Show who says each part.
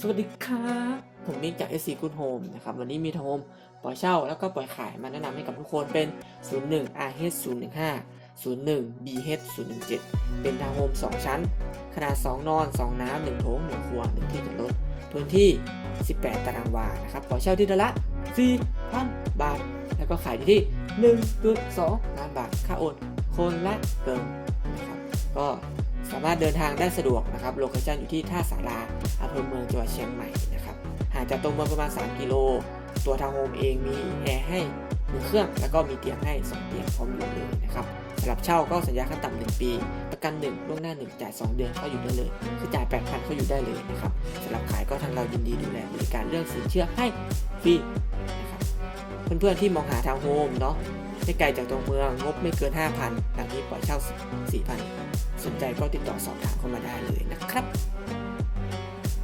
Speaker 1: สวัสดีครับผมมิกจาก SC Good Home นะครับวันนี้มีทางโฮมปล่อยเช่าแล้วก็ปล่อยขายมาแนะนำให้กับทุกคนเป็น 01 RH 015 01 BH 017 เป็นทางโฮม 2 ชั้น ขนาด 2 นอน 2 น้ำ 1 โถง 1 ครัว 1 ที่จอดรถ พื้นที่ 18 ตารางวา นะครับปล่อยเช่าที่เดือนละ 4,000 บาท แล้วก็ขายที่ 1.2 ล้านบาท ค่าโอน คนละเกินนะครับ ก็ สามารถเดินทางได้สะดวกนะครับโลเคชั่นอยู่ที่ท่าสาราอำเภอเมืองจังหวัดเชียงใหม่นะครับห่างจากตัวเมืองประมาณ 3 กิโล ตัวทางโฮมเองมีแอร์ให้หนึ่งเครื่อง แล้วก็มีเตียงให้ 2 เตียงพร้อมอยู่เลยนะครับสำหรับเช่าก็สัญญาขั้นต่ำหนึ่งปี ประกัน 1 ล่วงหน้า 1 จ่าย 2 เดือนเขาอยู่ได้เลย คือจ่าย 8,000เขาอยู่ได้เลยนะครับสำหรับขายก็ทางเรายินดีดูแลบริการเรื่องสินเชื่อให้ฟรี เพื่อนๆที่มองหาทางโฮมเนาะไม่ไกลจากตัวเมืองงบไม่เกิน 5,000หลังนี้ปล่อยเช่า 4,000 สนใจก็ติดต่อสอบถามเข้ามาได้เลยนะครับ